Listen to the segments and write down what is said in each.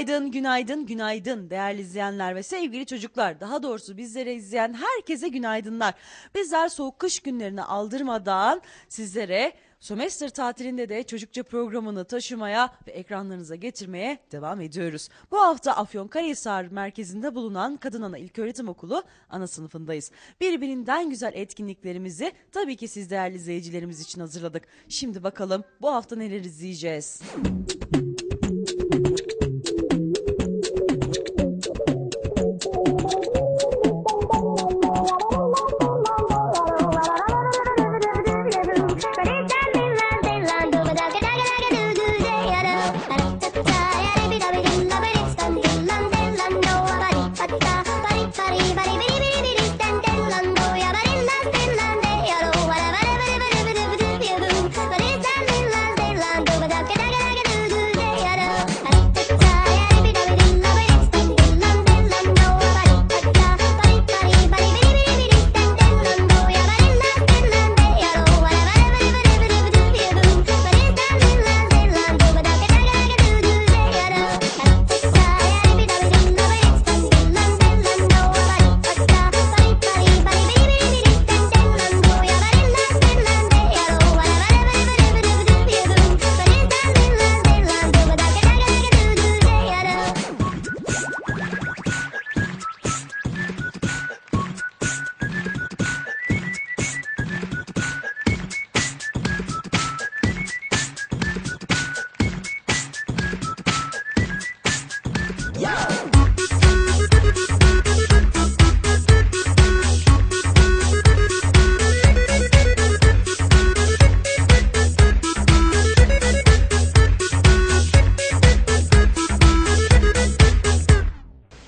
Günaydın, günaydın, günaydın değerli izleyenler ve sevgili çocuklar. Daha doğrusu bizlere izleyen herkese günaydınlar. Bizler soğuk kış günlerini aldırmadan sizlere sömestr tatilinde de çocukça programını taşımaya ve ekranlarınıza getirmeye devam ediyoruz. Bu hafta Afyonkarahisar merkezinde bulunan Kadın Ana İlköğretim Okulu ana sınıfındayız. Birbirinden güzel etkinliklerimizi tabii ki siz değerli izleyicilerimiz için hazırladık. Şimdi bakalım bu hafta neler izleyeceğiz?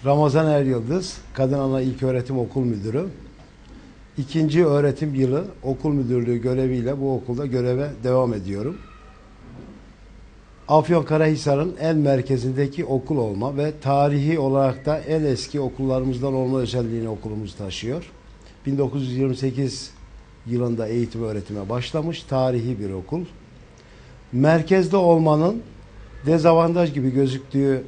Ramazan Er Yıldız, Kadın Ana İlköğretim Okul Müdürü. İkinci öğretim yılı okul müdürlüğü göreviyle bu okulda göreve devam ediyorum. Afyonkarahisar'ın en merkezindeki okul olma ve tarihi olarak da en eski okullarımızdan olma özelliğini okulumuz taşıyor. 1928 yılında eğitim öğretime başlamış tarihi bir okul. Merkezde olmanın dezavantaj gibi gözüktüğü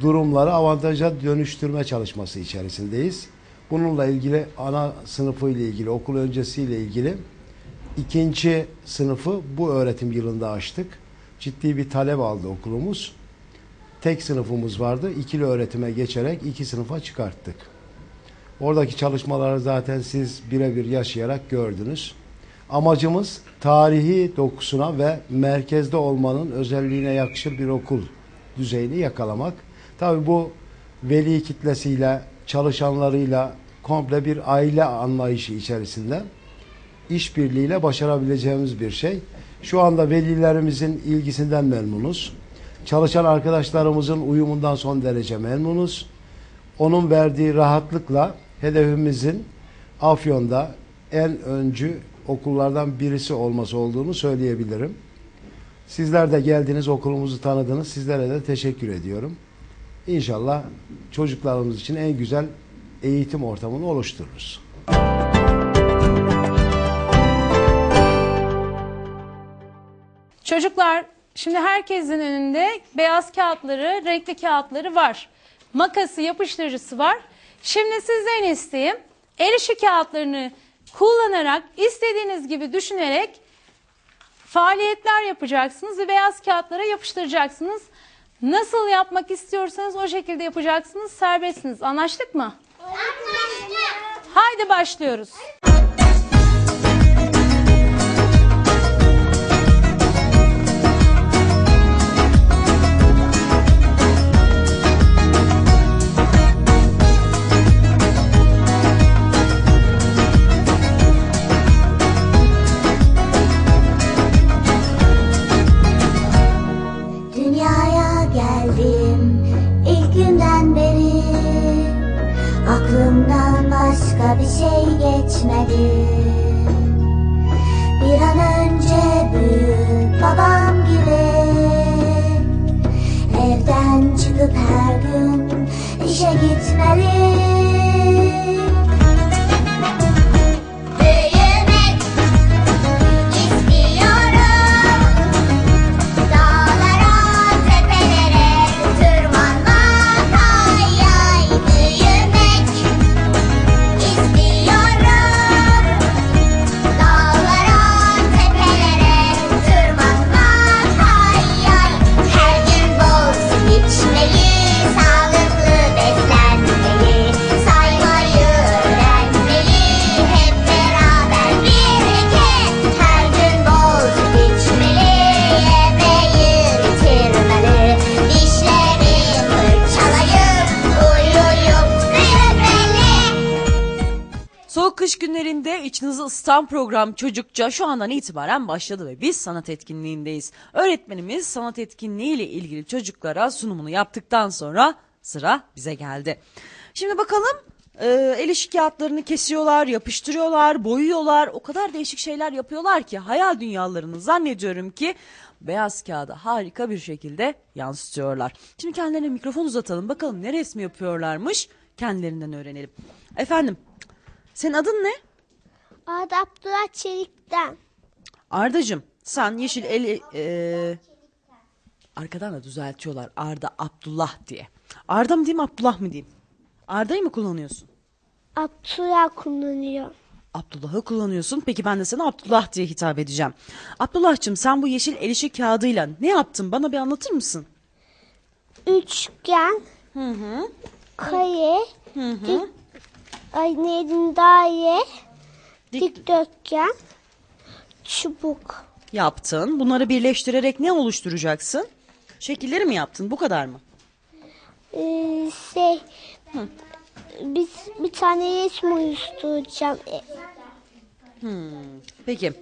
durumları avantaja dönüştürme çalışması içerisindeyiz. Bununla ilgili ana sınıfı ile ilgili, okul öncesi ile ilgili ikinci sınıfı bu öğretim yılında açtık. Ciddi bir talep aldı okulumuz. Tek sınıfımız vardı. İkili öğretime geçerek iki sınıfa çıkarttık. Oradaki çalışmaları zaten siz birebir yaşayarak gördünüz. Amacımız tarihi dokusuna ve merkezde olmanın özelliğine yakışır bir okul düzeyini yakalamak. Tabi bu veli kitlesiyle, çalışanlarıyla komple bir aile anlayışı içerisinde işbirliğiyle başarabileceğimiz bir şey. Şu anda velilerimizin ilgisinden memnunuz. Çalışan arkadaşlarımızın uyumundan son derece memnunuz. Onun verdiği rahatlıkla hedefimizin Afyon'da en öncü okullardan birisi olması olduğunu söyleyebilirim. Sizler de geldiniz, okulumuzu tanıdınız. Sizlere de teşekkür ediyorum. İnşallah çocuklarımız için en güzel eğitim ortamını oluştururuz. Çocuklar şimdi herkesin önünde beyaz kağıtları, renkli kağıtları var. Makası, yapıştırıcısı var. Şimdi sizden isteyeyim el işi kağıtlarını kullanarak istediğiniz gibi düşünerek faaliyetler yapacaksınız ve beyaz kağıtlara yapıştıracaksınız. Nasıl yapmak istiyorsanız o şekilde yapacaksınız. Serbestsiniz. Anlaştık mı? Anlaştık. Haydi başlıyoruz. Aklımdan başka bir şey geçmedi. Bir an önce büyük babam gibi Evden çıkıp her gün işe gitmeli içinizi ısıtan program Çocukça şu andan itibaren başladı ve biz sanat etkinliğindeyiz. Öğretmenimiz sanat etkinliği ile ilgili çocuklara sunumunu yaptıktan sonra sıra bize geldi. Şimdi bakalım e, el işi kağıtlarını kesiyorlar, yapıştırıyorlar, boyuyorlar. O kadar değişik şeyler yapıyorlar ki hayal dünyalarını zannediyorum ki beyaz kağıda harika bir şekilde yansıtıyorlar. Şimdi kendilerine mikrofon uzatalım bakalım ne resmi yapıyorlarmış kendilerinden öğrenelim. Efendim senin adın ne? Adı Abdullah Çelik'ten. Ardacığım sen yeşil el... e, arkadan da düzeltiyorlar Arda Abdullah diye. Arda mı diyeyim Abdullah mı diyeyim? Arda'yı mı kullanıyorsun? Abdullah kullanıyor. Abdullah'ı kullanıyorsun. Peki ben de sana Abdullah diye hitap edeceğim. Abdullah'cığım sen bu yeşil el işi kağıdıyla ne yaptın? Bana bir anlatır mısın? Üçgen. Kare. Dik, ay neydi daire. Dikdörtgen. Çubuk. Yaptın. Bunları birleştirerek ne oluşturacaksın? Şekilleri mi yaptın? Bu kadar mı? Ee, şey. Biz bir tane resim oluşturacağım. E, Peki.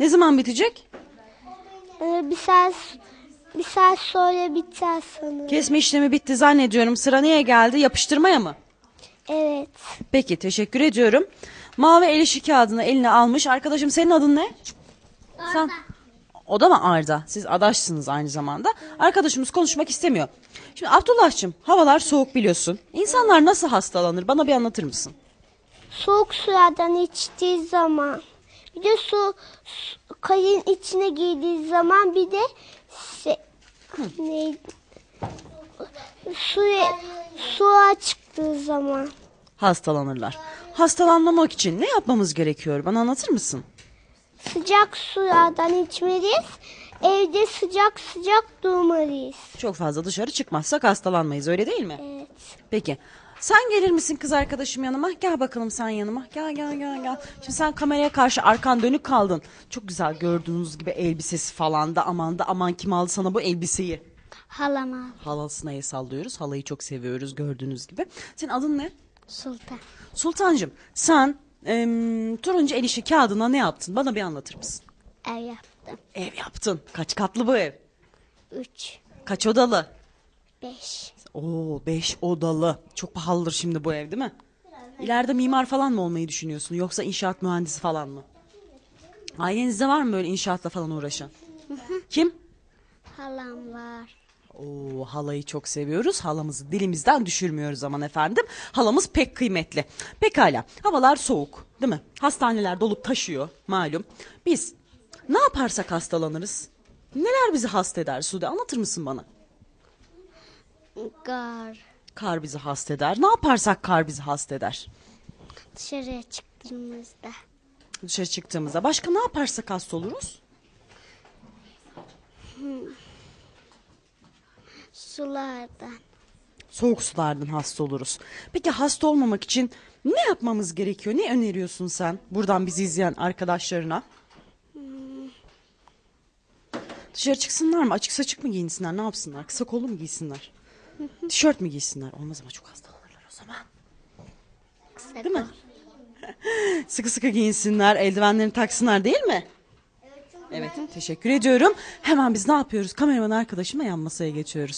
Ne zaman bitecek? e, bir saat bir saat sonra biter sanırım. Kesme işlemi bitti zannediyorum. Sıra neye geldi? Yapıştırmaya mı? Evet. Peki teşekkür ediyorum. Mavi el işi kağıdını eline almış. Arkadaşım senin adın ne? Sen. O da mı Arda? Siz adaşsınız aynı zamanda. Arkadaşımız konuşmak istemiyor. Şimdi Abdullah'cığım havalar soğuk biliyorsun. İnsanlar nasıl hastalanır? Bana bir anlatır mısın? Soğuk sulardan içtiği zaman bir de su, su kayın içine girdiği zaman bir de şey, neydi? Suya, suya çıktığı zaman Hastalanırlar. Hastalanmamak için ne yapmamız gerekiyor? Bana anlatır mısın? sıcak sulardan içmeliyiz. Evde sıcak sıcak durmalıyız. Çok fazla dışarı çıkmazsak hastalanmayız öyle değil mi? Evet. Peki. Sen gelir misin kız arkadaşım yanıma? Gel bakalım sen yanıma. Gel gel gel gel. Şimdi sen kameraya karşı arkan dönük kaldın. Çok güzel gördüğünüz gibi elbisesi falan da aman da aman kim aldı sana bu elbiseyi? Halama. Halasına el sallıyoruz. Halayı çok seviyoruz gördüğünüz gibi. Senin adın ne? Sultan. Sultancığım sen em, turuncu el işi kağıdına ne yaptın? Bana bir anlatır mısın? Ev yaptım. Ev yaptın. Kaç katlı bu ev? Üç. Kaç odalı? Beş. Oo beş odalı. Çok pahalıdır şimdi bu ev değil mi? İleride mimar falan mı olmayı düşünüyorsun yoksa inşaat mühendisi falan mı? Ailenizde var mı böyle inşaatla falan uğraşan? Kim? Halam var. Oo halayı çok seviyoruz. Halamızı dilimizden düşürmüyoruz aman efendim. Halamız pek kıymetli. Pekala. Havalar soğuk, değil mi? Hastaneler dolup taşıyor malum. Biz ne yaparsak hastalanırız? Neler bizi hasta eder Sude? Anlatır mısın bana? Gar. Kar bizi hasta eder. Ne yaparsak kar bizi hasta eder. Dışarıya çıktığımızda. Dışarı çıktığımızda. Başka ne yaparsak hasta oluruz? Sulardan. Soğuk sulardan hasta oluruz. Peki hasta olmamak için ne yapmamız gerekiyor? Ne öneriyorsun sen buradan bizi izleyen arkadaşlarına? Dışarı çıksınlar mı? Açık saçık mı giyinsinler? Ne yapsınlar? Kısa kollu mu giysinler? Tişört mü giysinler? Olmaz ama çok hastalanırlar o zaman. Değil mi? sıkı sıkı giyinsinler, eldivenlerini taksınlar değil mi? Evet, teşekkür ediyorum. Hemen biz ne yapıyoruz? Kameraman arkadaşımla yan masaya geçiyoruz.